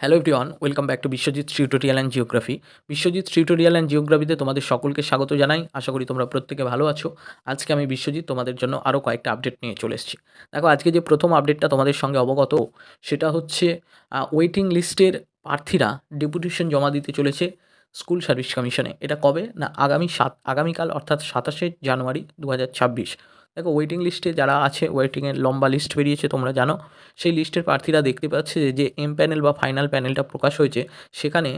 Hello everyone welcome back to Biswajit tutorial and geography Biswajit tutorial and জিওগ্রাফিতে তোমাদের সকলকে স্বাগত জানাই। আশা করি তোমরা প্রত্যেকে ভালো আছো। আজকে আমি বিশ্বজিৎ তোমাদের জন্য আরও কয়েকটা আপডেট নিয়ে চলে এসেছি। দেখো, আজকে যে প্রথম আপডেটটা তোমাদের সঙ্গে অবগত, সেটা হচ্ছে ওয়েটিং লিস্টের প্রার্থীরা ডেপুটেশন জমা দিতে চলেছে স্কুল সার্ভিস কমিশনে এটা কবে? না, আগামী সাত, আগামীকাল, অর্থাৎ সাতাশে জানুয়ারি দু হাজার ছাব্বিশ। দেখো ওয়েটিং লিস্টে যারা আছে ওয়েটিংয়ের লম্বা লিস্ট বেরিয়েছে, তোমরা জানো। সেই লিস্টের প্রার্থীরা দেখতে পাচ্ছে যে যে এম প্যানেল বা ফাইনাল প্যানেলটা প্রকাশ হয়েছে, সেখানে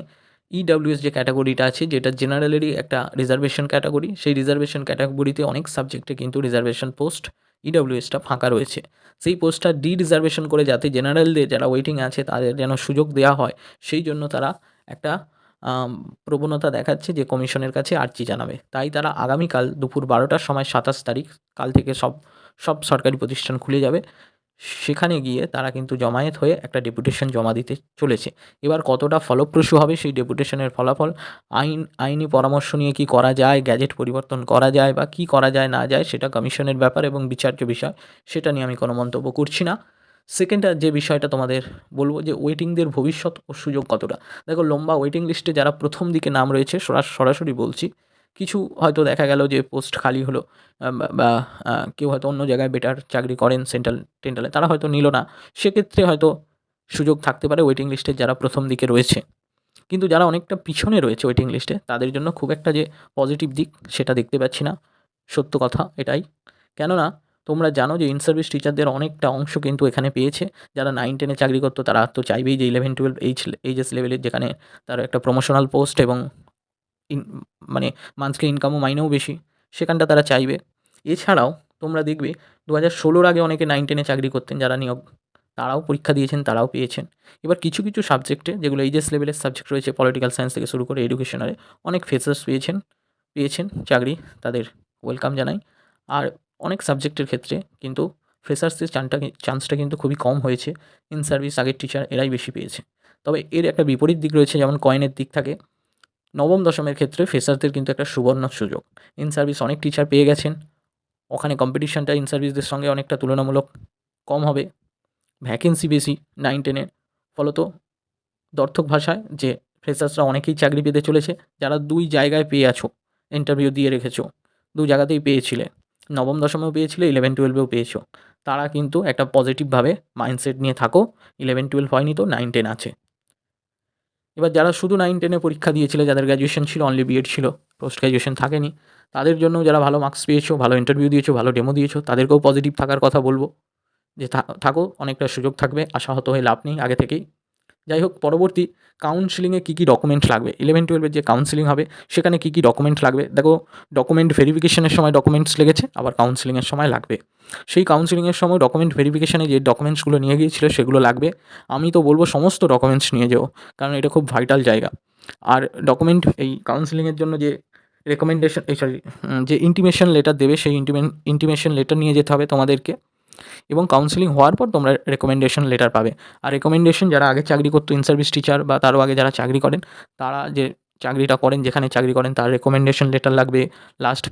ইডাব্লিউএস যে ক্যাটাগরিটা আছে, যেটা জেনারেলেরই একটা রিজার্ভেশন ক্যাটাগরি সেই রিজার্ভেশন ক্যাটাগরিতে অনেক সাবজেক্টে কিন্তু রিজার্ভেশন পোস্ট ইডাব্লিউএসটা ফাঁকা রয়েছে। সেই পোস্টটা ডি রিজার্ভেশন করে যাতে জেনারেলদের যারা ওয়েটিং আছে, তাদের যেন সুযোগ দেওয়া হয়, সেই জন্য তারা একটা প্রবণতা দেখাচ্ছে যে কমিশনের কাছে আর্জি জানাবে। তাই তারা আগামীকাল দুপুর বারোটার সময় সাতাশ তারিখ, কাল থেকে সব সব সরকারি প্রতিষ্ঠান খুলে যাবে। সেখানে গিয়ে তারা কিন্তু জমায়েত হয়ে একটা ডেপুটেশন জমা দিতে চলেছে। এবার কতটা ফলপ্রসূ হবে সেই ডেপুটেশনের ফলাফল, আইন, আইনি পরামর্শ নিয়ে কি করা যায়, গ্যাজেট পরিবর্তন করা যায় বা কি করা যায় না যায়, সেটা কমিশনের ব্যাপার এবং বিচার্য বিষয়, সেটা নিয়ে আমি কোনো মন্তব্য করছি না। সেকেন্ড যে বিষয়টা তোমাদের বলব যে ওয়েটিংদের ভবিষ্যৎ ও সুযোগ কতটা। দেখো লম্বা ওয়েটিং লিস্টে যারা প্রথম দিকে নাম রয়েছে, সরা- সরাসরি বলছি, কিছু হয়তো দেখা গেল যে পোস্ট খালি হলো বা কেউ হয়তো অন্য জায়গায় বেটার চাকরি করেন সেন্ট্রাল টেন্টালে তারা হয়তো নিল না। সেক্ষেত্রে হয়তো সুযোগ থাকতে পারে ওয়েটিং লিস্টে যারা প্রথম দিকে রয়েছে। কিন্তু যারা অনেকটা পিছনে রয়েছে ওয়েটিং লিস্টে তাদের জন্য খুব একটা যে পজিটিভ দিক সেটা দেখতে পাচ্ছি না। সত্য কথা এটাই। কেননা তোমরা জানো যে ইন সার্ভিস টিচারদের অনেকটা অংশ কিন্তু এখানে পেয়েছে। যারা নাইন টেনে চাকরি করতো, তারা তো চাইবেই যে ইলেভেন টুয়েলভ এইচ এইচএস লেভেলের যেখানে তার একটা প্রমোশনাল পোস্ট এবং ইন মানে মান্থলি ইনকামও মাইনেও বেশি, সেখানটা তারা চাইবে। এছাড়াও তোমরা দেখবে দু হাজার ষোলোর আগে অনেকে নাইন টেনে চাকরি করতেন, যারা নিয়োগ, তারাও পরীক্ষা দিয়েছেন, তারাও পেয়েছেন। এবার কিছু কিছু সাবজেক্টে যেগুলো এইচএস লেভেলের সাবজেক্ট রয়েছে পলিটিক্যাল সায়েন্স থেকে শুরু করে এডুকেশনারে অনেক ফেসার্স পেয়েছেন পেয়েছেন চাকরি, তাদের ওয়েলকাম জানাই। আর অনেক সাবজেক্টের ক্ষেত্রে কিন্তু ফ্রেশার্সদের চানটা চান্সটা কিন্তু খুবই কম হয়েছে। ইন সার্ভিস আগের টিচার এরাই বেশি পেয়েছে। তবে এর একটা বিপরীত দিক রয়েছে, যেমন কয়েনের দিক থাকে। নবম দশমের ক্ষেত্রে ফ্রেশারদের কিন্তু একটা সুবর্ণ সুযোগ। ইন সার্ভিস অনেক টিচার পেয়ে গেছেন। ওখানে কম্পিটিশানটা ইন সার্ভিসদের সঙ্গে অনেকটা তুলনামূলক কম হবে। ভ্যাকেন্সি বেশি নাইন টেনে ফলত দর্থক ভাষায় যে ফ্রেশার্সরা অনেকেই চাকরি পেতে চলেছে, যারা দুই জায়গায় পেয়ে আছো ইন্টারভিউ দিয়ে রেখেছো, দু জায়গাতেই পেয়েছিলে। নবম দশমেও পেয়েছিলে ইলেভেন টুয়েলভেও পেয়েছ। তারা কিন্তু একটা পজিটিভভাবে মাইন্ডসেট নিয়ে থাকো। ইলেভেন টুয়েলভ হয়নি তো নাইন টেন আছে। এবার যারা শুধু নাইন টেনে পরীক্ষা দিয়েছিল, যাদের গ্র্যাজুয়েশন ছিল অনলি বিএড ছিল পোস্ট গ্র্যাজুয়েশন থাকেনি, তাদের জন্য যারা ভালো মার্কস পেয়েছ, ভালো ইন্টারভিউ দিয়েছ, ভালো ডেমো দিয়েছ, তাদেরকেও পজিটিভ থাকার কথা বলব। যে থাকো, অনেকটা সুযোগ থাকবে, আশাহত হয়ে লাভ নেই, আগে থেকেই। যাই হোক, পরবর্তী কাউন্সিলিংয়ে কী কী ডকুমেন্ট লাগবে? ইলেভেন টুয়েলভের যে কাউন্সিলিং হবে, সেখানে কী কী ডকুমেন্ট লাগবে? দেখো ডকুমেন্ট ভেরিফিকেশনের সময় ডকুমেন্টস লেগেছে, আবার কাউন্সিলিংয়ের সময় লাগবে। সেই কাউন্সিলিংয়ের সময় ডকুমেন্ট ভেরিফিকেশনে যে ডকুমেন্টসগুলো নিয়ে গিয়েছিল, সেগুলো লাগবে। আমি তো বলব সমস্ত ডকুমেন্টস নিয়ে যেও, কারণ এটা খুব ভাইটাল জায়গা। আর ডকুমেন্ট এই কাউন্সিলিংয়ের জন্য যে রেকমেন্ডেশন এই সরি যে ইন্টিমেশন লেটার দেবে, সেই ইন্টিমেন ইন্টিমেশন লেটার নিয়ে যেতে হবে তোমাদেরকে। এবং কাউন্সিলিং হওয়ার পর তোমরা রেকমেন্ডেশন লেটার পাবে। আর রেকমেন্ডেশন যারা আগে চাকরি করতো ইন সার্ভিস টিচার বা তারও আগে যারা চাকরি করেন, তারা যে চাকরিটা করেন, যেখানে চাকরি করেন, তার রেকমেন্ডেশন লেটার লাগবে লাস্ট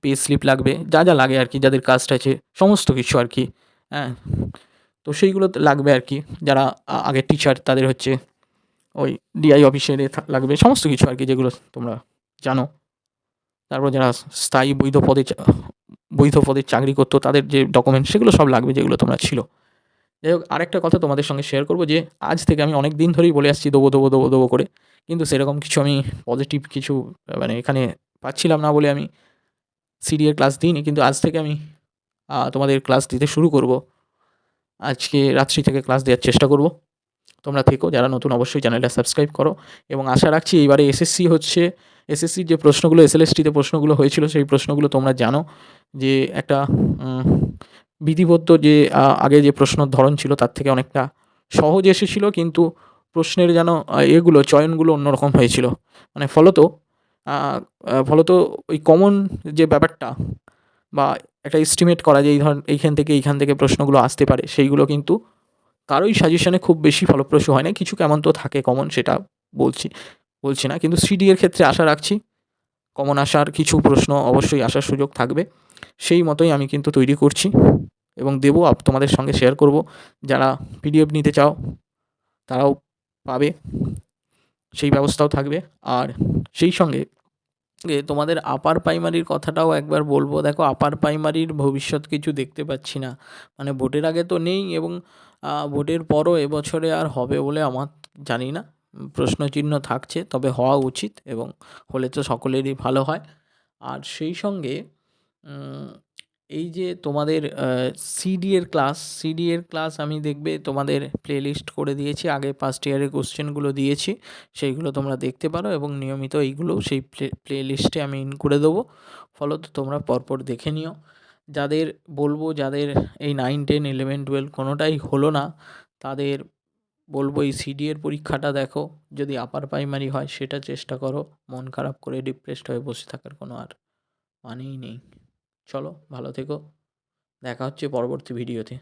পে স্লিপ লাগবে, যা যা লাগে আর কি, যাদের কাস্ট আছে, সমস্ত কিছু আর কি হ্যাঁ। তো সেইগুলো লাগবে আর কি, যারা আ- আগের টিচার তাদের হচ্ছে ওই ডিআই অফিসের লাগবে, সমস্ত কিছু আর কি, যেগুলো তোমরা জানো। তারপর যারা স্থায়ী বৈধ পদে বৈধ পদে চাকরি করতো, তাদের যে ডকুমেন্ট সেগুলো সব লাগবে যেগুলো তোমরা ছিল। যাই হোক, আরেকটা কথা তোমাদের সঙ্গে শেয়ার করব যে, আজ থেকে আমি অনেক দিন ধরেই বলে আসছি দেবো দেবো দেবো দেবো করে। কিন্তু সেরকম কিছু আমি পজিটিভ কিছু মানে এখানে পাচ্ছিলাম না বলে আমি সিডিএর ক্লাস দিইনি। কিন্তু আজ থেকে আমি তোমাদের ক্লাস দিতে শুরু করব। আজকে রাত্রি থেকে ক্লাস দেওয়ার চেষ্টা করব। তোমরা থেকো, যারা নতুন অবশ্যই চ্যানেলটা সাবস্ক্রাইব করো। এবং আশা রাখছি এইবারে এসএসসি হচ্ছে এসএসসির যে প্রশ্নগুলো এসএলএসটিতে প্রশ্নগুলো হয়েছিল, সেই প্রশ্নগুলো তোমরা জানো। যে একটা বিধিবদ্ধ যে আগে যে প্রশ্নর ধরন ছিল, তার থেকে অনেকটা সহজ এসেছিল, কিন্তু প্রশ্নের যেন এগুলো, চয়নগুলো অন্যরকম হয়েছিল। মানে ফলত ফলত ওই কমন যে ব্যাপারটা বা একটা এস্টিমেট করা যে, এই ধর, এইখান থেকে এইখান থেকে প্রশ্নগুলো আসতে পারে, সেইগুলো কিন্তু কারোই সাজেশনে খুব বেশি ফলপ্রসূ হয় না কিছু কেমন তো থাকে কমন সেটা বলছি। বলছি না, কিন্তু সিডি এর ক্ষেত্রে আশা রাখছি। কমন আসার কিছু প্রশ্ন অবশ্যই আসার সুযোগ থাকবে। সেই মতোই আমি কিন্তু তৈরি করছি এবং দেবো আপ, তোমাদের সঙ্গে শেয়ার করব। যারা পিডিএফ নিতে চাও, তারাও পাবে। সেই ব্যবস্থাও থাকবে। আর সেই সঙ্গে তোমাদের আপার প্রাইমারির কথাটাও একবার বলব। দেখো আপার প্রাইমারির ভবিষ্যৎ কিছু দেখতে পাচ্ছি না। মানে ভোটের আগে তো নেই এবং ভোটের পরও এবছরে আর হবে বলে আমার জানি না। প্রশ্নচিহ্ন থাকছে, তবে হওয়া উচিত এবং হলে তো সকলেরই ভালো হয়। আর সেই সঙ্গে এই যে তোমাদের সিডি এর ক্লাস সিডি এর ক্লাস আমি দেখবে তোমাদের প্লেলিস্ট করে দিয়েছি, আগে ফার্স্ট ইয়ারের কোশ্চেনগুলো দিয়েছি, সেইগুলো তোমরা দেখতে পারো এবং নিয়মিত এইগুলো সেই প্লে প্লে লিস্টে আমি ইন করে দেবো। ফলত তোমরা পরপর দেখে নিও। যাদের, বলব যাদের এই নাইন টেন ইলেভেন টুয়েলভ কোনোটাই হলো না, তাদের বলব এই সিডি এর পরীক্ষাটা দেখো। যদি আপার প্রাইমারি হয়, সেটা চেষ্টা করো। মন খারাপ করে ডিপ্রেসড হয়ে বসে থাকার কোনো আর মানেই নেই। চলো, ভালো থেকো। দেখা হচ্ছে পরবর্তী ভিডিওতে